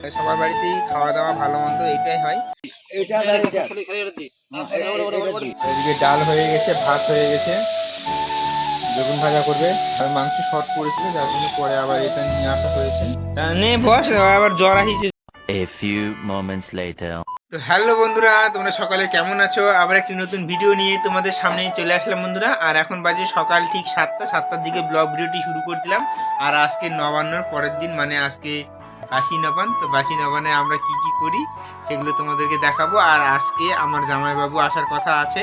সবার বাড়িতেই খাওয়া দাওয়া ভালো মন্দ এইটাই হয়। এটা আর এটা এদিকে ডাল হয়ে গেছে ভাত হয়ে গেছে। বেগুন ভাজা করবে। আর মাংস শর্ট পড়েছিল যার জন্য পরে আবার এটা নিয়ে আসা হয়েছে। নে বস আবার জ্বর আসিছে। A few moments later. তো হ্যালো বন্ধুরা তোমরা সকালে কেমন আছো? আবার একটি নতুন ভিডিও নিয়ে তোমাদের সামনে চলে আসলাম বন্ধুরা। আর এখন বাজে সকাল ঠিক সাতটা সাতটার দিকে ব্লগ ভিডিওটি শুরু করে দিলাম। আর আজকে নবান্নর পরের দিন মানে আজকে বাসি নবান তো বাসি নবানে আমরা কি কি করি সেগুলো তোমাদেরকে দেখাবো। আর আজকে আমার জামাইবাবু আসার কথা আছে।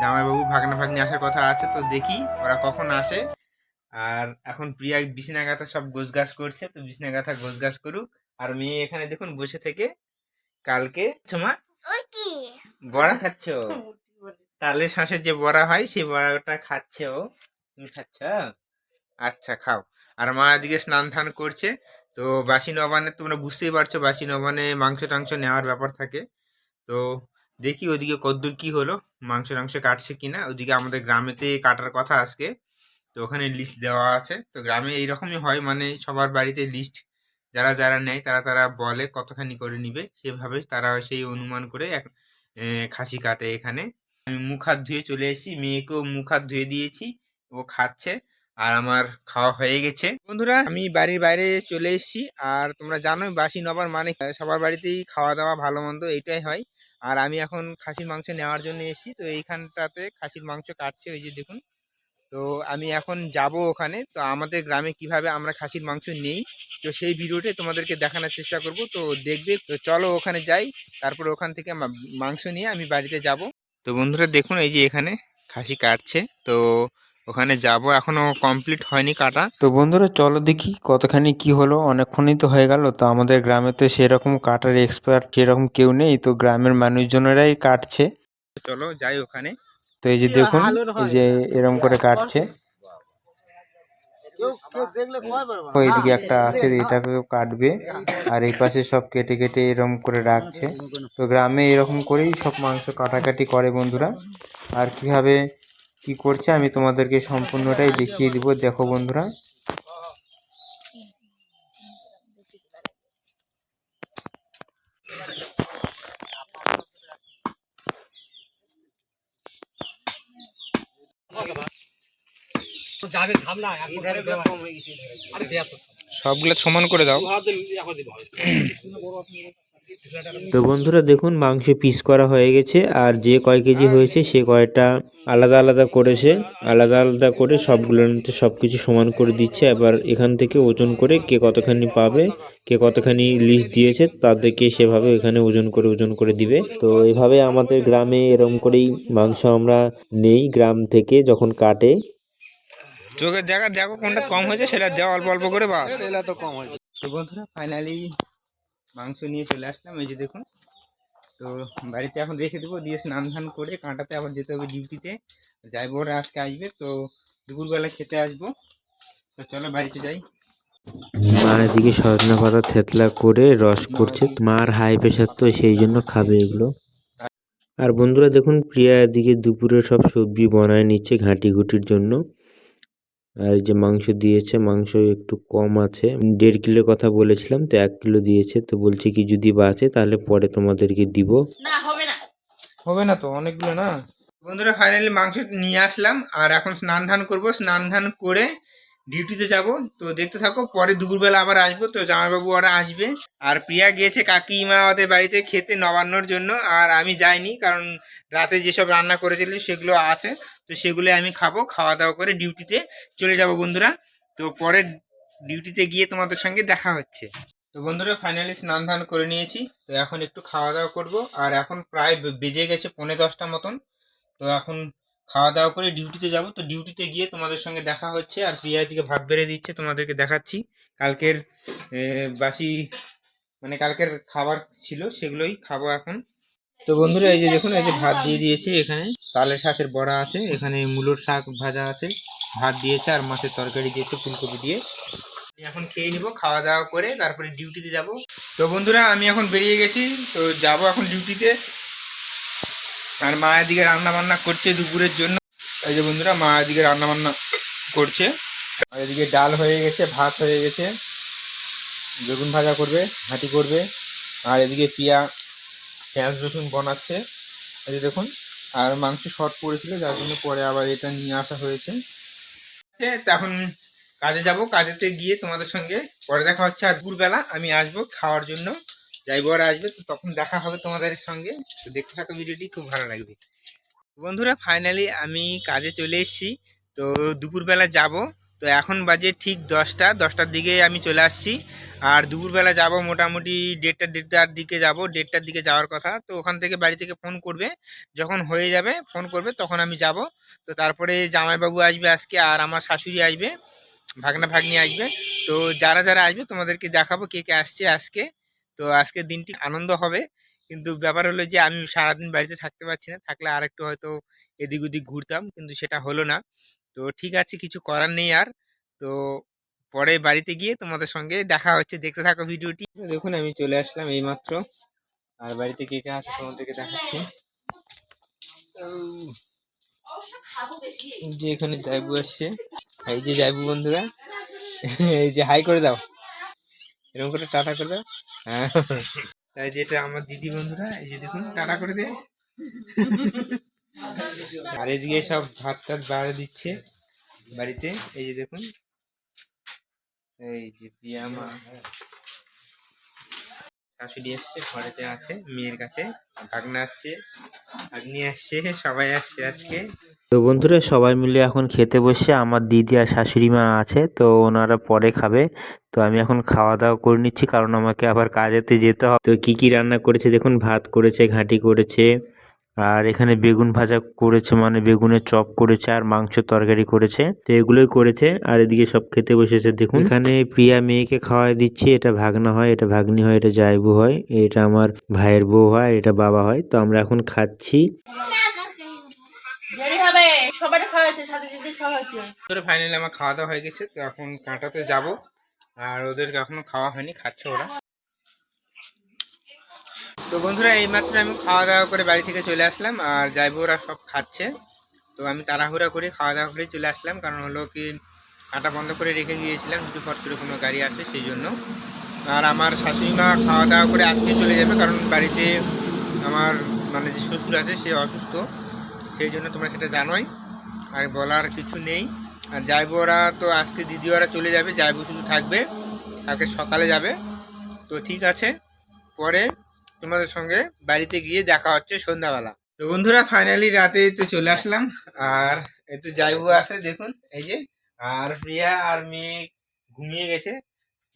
জামাইবাবু ভাগনা ভাগ্নি আসার কথা আছে তো দেখি ওরা কখন আসে। আর এখন প্রিয়া বিছনা গাথা সব গোছগাছ করছে তো বিছনা গাথা গোছগাছ করুক। আর মেয়ে এখানে দেখুন বসে থেকে কালকে তোমার বড়া খাচ্ছ? তালের শাঁসের যে বড়া হয় সেই বড়াটা খাচ্ছে ও। তুমি খাচ্ছ? আচ্ছা খাও। আর মা এদিকে স্নান ধান করছে। তো বাসি নবানে তোমরা বুঝতেই পারছ বাসি নবানে মাংস টাংস নেওয়ার ব্যাপার থাকে। তো দেখি ওদিকে কদ্দূর কি হলো মাংস টাংস কাটছে কিনা। ওদিকে আমাদের গ্রামেতে কাটার কথা আজকে। তো ওখানে লিস্ট দেওয়া আছে। তো গ্রামে এইরকমই হয় মানে সবার বাড়িতে লিস্ট যারা যারা নেয়, তারা তারা বলে কতখানি করে নিবে। সেভাবে তারা সেই অনুমান করে এক খাসি কাটে এখানে। আমি মুখ হাত ধুয়ে চলে এসেছি। মেয়েকেও মুখ হাত ধুয়ে দিয়েছি। ও খাচ্ছে। আর আমার খাওয়া হয়ে গেছে। বন্ধুরা, আমি বাড়ির বাইরে চলে এসেছি। আর তোমরা জানো বাসি নবার মানে সবার বাড়িতেই খাওয়া দাওয়া ভালো মন্দ এইটাই হয়। আর আমি এখন খাসির মাংস নেওয়ার জন্য এসেছি। তো এইখানটাতে খাসির মাংস কাটছে, ওই যে দেখুন। তো আমি এখন যাব ওখানে। তো আমাদের গ্রামে কীভাবে আমরা খাসির মাংস নেই, তো সেই ভিডিওটি তোমাদেরকে দেখানোর চেষ্টা করব। তো দেখবে, তো চলো ওখানে যাই। তারপর ওখান থেকে মাংস নিয়ে আমি বাড়িতে যাব। তো বন্ধুরা, দেখুন এই যে এখানে খাসি কাটছে। তো ওখানে যাব এখনও কমপ্লিট হয়নি কাটা। তো বন্ধুরা চলো দেখি কতখানি কি হলো। অনেকক্ষণই তো হয়ে গেল তো আমাদের গ্রামে তো সেরকম কাটার এক্সপার্ট সেরকম কেউ নেই তো গ্রামের মানুষজনেরাই কাটছে। চলো যাই ওখানে। তো এই যে দেখুন এই যে এরম করে কাটছে। এইদিকে একটা আছে এটাকেও কাটবে। আর এই পাশে সব কেটে কেটে এরকম করে রাখছে। তো গ্রামে এরকম করেই সব মাংস কাটাকাটি করে বন্ধুরা। আর কীভাবে কি করছে আমি তোমাদেরকে সম্পূর্ণটাই দেখিয়ে দিব। দেখো বন্ধুরা। সবগুলো সমান করে দাও। তো বন্ধুরা দেখুন মাংস পিস করা হয়ে গেছে। আর যে কয় কেজি হয়েছে সে কয়টা আলাদা আলাদা করেছে আলাদা আলাদা করে সবগুলোর মধ্যে সব কিছু সমান করে দিচ্ছে। এবার এখান থেকে ওজন করে কে কতখানি পাবে কে কতখানি লিস্ট দিয়েছে তাদেরকে সেভাবে এখানে ওজন করে ওজন করে দিবে। তো এভাবে আমাদের গ্রামে এরকম করেই মাংস আমরা নেই। গ্রাম থেকে যখন কাটে চোখে দেখা দেখো কোনটা কম হয়েছে সেটা দেওয়া অল্প অল্প করে বাস। এটা তো কম হয়েছে। তো বন্ধুরা ফাইনালি মাংস নিয়ে চলে আসলাম। এই যে দেখুন তো বাড়িতে এখন রেখে দেবো, দিয়ে স্নান ধান করে কাঁটাতে আবার যেতে হবে ডিউটিতে। যাইবো ওরা আজকে আসবে, তো দুপুরবেলা খেতে আসব। তো চলো বাড়িতে যাই। মা এদিকে সজনা পাতা থেতলা করে রস করছে, মার হাই প্রেশার তো সেই জন্য খাবে এগুলো। আর বন্ধুরা দেখুন, প্রিয়া এদিকে দুপুরে সব সবজি বানায় নিচ্ছে ঘাঁটি ঘুটির জন্য। আর এই যে মাংস দিয়েছে মাংস একটু কম আছে। দেড় কিলোর কথা বলেছিলাম তো এক কিলো দিয়েছে তো বলছে কি যদি বাঁচে তাহলে পরে তোমাদেরকে দিব। না হবে না। হবে না তো অনেকগুলো না? বন্ধুরা ফাইনালি মাংস নিয়ে আসলাম আর এখন স্নান ধান করব। স্নান ধান করে ডিউটিতে যাব। তো দেখতে থাকো, পরে দুপুরবেলা আবার আসব। তো জামাইবাবু ওরা আসবে। আর প্রিয়া গিয়েছে কাকিমা ওদের বাড়িতে খেতে নবান্নর জন্য। আর আমি যাইনি, কারণ রাতে যেসব রান্না করেছিল সেগুলো আছে। তো সেগুলো আমি খাব, খাওয়া দাওয়া করে ডিউটিতে চলে যাব বন্ধুরা। তো পরে ডিউটিতে গিয়ে তোমাদের সঙ্গে দেখা হচ্ছে। তো বন্ধুরা ফাইনালি স্নান ধান করে নিয়েছি। তো এখন একটু খাওয়া দাওয়া করব। আর এখন প্রায় বেজে গেছে পৌনে দশটা মতন। তো এখন খাওয়া দাওয়া করে ডিউটিতে যাব। তো ডিউটিতে গিয়ে তোমাদের সঙ্গে দেখা হচ্ছে আর প্রিয়া দিকে ভাত বেড়ে দিচ্ছে, তোমাদেরকে দেখাচ্ছি। কালকের বাসি মানে কালকের খাবার ছিল সেগুলোই খাব এখন। তো বন্ধুরা, এই যে দেখুন, এই যে ভাত দিয়ে দিয়েছি এখানে। তালের শাকের বড়া আছে, এখানে মূলোর শাক ভাজা আছে। ভাত দিয়েছে আর মাছের তরকারি দিয়েছে, ফুলকপি দিয়ে। এখন খেয়ে নিব, খাওয়া দাওয়া করে তারপরে ডিউটিতে যাব। তো বন্ধুরা, আমি এখন বেরিয়ে গেছি, তো যাব এখন ডিউটিতে আর মা এদিকে রান্না বান্না করছে দুপুরের জন্য। এই যে বন্ধুরা মা এদিকে রান্না বান্না করছে। আর এদিকে ডাল হয়ে গেছে, ভাত হয়ে গেছে। বেগুন ভাজা করবে হাঁটি করবে। আর এদিকে পিয়া, পেঁয়াজ রসুন বানাচ্ছে। এই যে দেখুন, আর মাংস শর্ট পড়েছিল, যার জন্য পরে আবার এটা নিয়ে আসা হয়েছে। এখন কাজে যাব। কাজেতে গিয়ে তোমাদের সঙ্গে পরে দেখা হচ্ছে। আর দুপুরবেলা আমি আসব খাওয়ার জন্য। আর আসবে, তো তখন দেখা হবে তোমাদের সঙ্গে। তো দেখতে থাকো ভিডিওটি, খুব ভালো লাগবে। বন্ধুরা ফাইনালি আমি কাজে চলে এসেছি। তো দুপুরবেলা যাব। তো এখন বাজে ঠিক দশটা। দশটার দিকে আমি চলে আসছি। আর দুপুরবেলা যাব মোটামুটি দেড়টা, দেড়টার দিকে যাব। দেড়টার দিকে যাওয়ার কথা। তো ওখান থেকে বাড়ি থেকে ফোন করবে। যখন হয়ে যাবে, ফোন করবে, তখন আমি যাব। তো তারপরে জামাইবাবু আসবে আজকে আর আমার শাশুড়ি আসবে। ভাগনা ভাগ্নি আসবে। তো যারা যারা আসবে, তোমাদেরকে দেখাবো কে কে আসছে আজকে। তো আজকের দিনটি আনন্দ হবে। কিন্তু ব্যাপার হলো যে, আমি সারাদিন বাড়িতে থাকতে পারছি না। থাকলে আর একটু হয়তো এদিক ওদিক ঘুরতাম, কিন্তু সেটা হলো না। তো ঠিক আছে, কিছু করার নেই আর। তো পরে বাড়িতে গিয়ে তোমাদের সঙ্গে দেখা হচ্ছে। দেখতে থাকো ভিডিওটি। দেখুন, আমি চলে আসলাম এইমাত্র। আর বাড়িতে কে কে আছে তোমাদেরকে দেখাচ্ছি। যে এখানে জাইবু আসছে। এই যে জাইবু বন্ধুরা। এই যে হাই করে দাও। এরকম করে টাটা করে দাও। হ্যাঁ। তাই যেটা আমার দিদি বন্ধুরা এই যে দেখুন টাটা করে দেয়। আর এদিকে সব ধার টাত বাড়ে দিচ্ছে বাড়িতে এই যে দেখুন। এই যে প্রিয়া মা শাশুড়ি এসছে, ঘরেতে আছে, মেয়ের কাছে। ভাগনা আসছে, ভাগ্নি আসছে, সবাই আসছে আজকে। তো বন্ধুরা, সবাই মিলে এখন খেতে বসে আমার দিদি আর শাশুড়ি মা আছে, তো ওনারা পরে খাবে। তো আমি এখন খাওয়া দাওয়া করে নিচ্ছি, কারণ আমাকে আবার কাজেতে যেতে হবে। তো কী কী রান্না করেছে? দেখুন, ভাত করেছে, ঘাঁটি করেছে। আর এখানে বেগুন ভাজা করেছে মানে বেগুনের চপ করেছে আর মাংস তরকারি করেছে। তো এগুলোই করেছে আর এদিকে সব খেতে বসেছে দেখুন। এখানে প্রিয়া মেয়েকে খাওয়াই দিচ্ছি এটা ভাগনা হয় এটা ভাগ্নি হয় এটা জায়বু হয় এটা আমার ভাইয়ের বউ হয় এটা বাবা হয়। তো আমরা এখন খাচ্ছি। সাথে সাথে হচ্ছে। ফাইনালি আমার খাওয়া দাওয়া হয়ে গেছে তো এখন কাঁটাতে যাব। আর ওদেরকে এখনও খাওয়া হয়নি খাচ্ছে ওরা। তো বন্ধুরা, এইমাত্র আমি খাওয়া দাওয়া করে বাড়ি থেকে চলে আসলাম আর যাইবো ওরা সব খাচ্ছে। তো আমি তাড়াহুড়া করে খাওয়া দাওয়া করে চলে আসলাম, কারণ হলো কি কাঁটা বন্ধ করে রেখে গিয়েছিলাম যদি ফট করে কোনো গাড়ি আসে সেই জন্য। আর আমার শাশুড়ি মা খাওয়া দাওয়া করে আজকে চলে যাবে, কারণ বাড়িতে আমার মানে যে শ্বশুর আছে সে অসুস্থ, সেই জন্য তোমরা সেটা জানোই, আর বলার কিছু নেই। আর যাইবো ওরা তো আজকে দিদিওরা চলে যাবে যাইবো শুধু থাকবে, কালকে সকালে যাবে। তো ঠিক আছে, পরে তোমাদের সঙ্গে বাড়িতে গিয়ে দেখা হচ্ছে সন্ধ্যাবেলা। তো বন্ধুরা ফাইনালি রাতে তো চলে আসলাম। আর একটু যাইবো আছে, দেখুন, এই যে, আর প্রিয়া আর মেয়ে ঘুমিয়ে গেছে।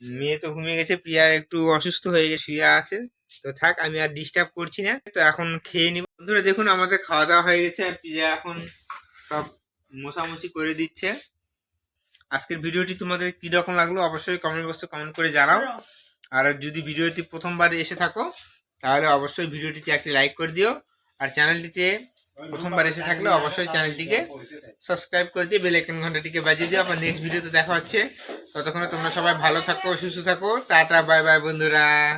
মেয়ে তো ঘুমিয়ে গেছে, প্রিয়া একটু অসুস্থ হয়ে গেছে, শুয়ে আছে। তো থাক, আমি আর ডিস্টার্ব করছি না, তো এখন খেয়ে নিব। বন্ধুরা, দেখুন, আমাদের খাওয়া দাওয়া হয়ে গেছে, আর প্রিয়া এখন সব মোছামুছি করে দিচ্ছে। আজকের ভিডিওটি তোমাদের কি রকম লাগল, অবশ্যই কমেন্ট বক্সে কমেন্ট করে জানাও। আর যদি ভিডিওটি প্রথমবার এসে থাকো তাহলে অবশ্যই ভিডিওটিতে একটি লাইক করে দিও। আর চ্যানেলটিতে প্রথমবার এসে থাকলে অবশ্যই চ্যানেলটিকে সাবস্ক্রাইব করে দিয়ে বেল আইকন ঘন্টাটিকে বাজিয়ে দিও। আবার নেক্সট ভিডিওতে দেখা হচ্ছে। ততক্ষণে তোমরা সবাই ভালো থাকো, সুস্থ থাকো। টাটা বাই বাই বন্ধুরা।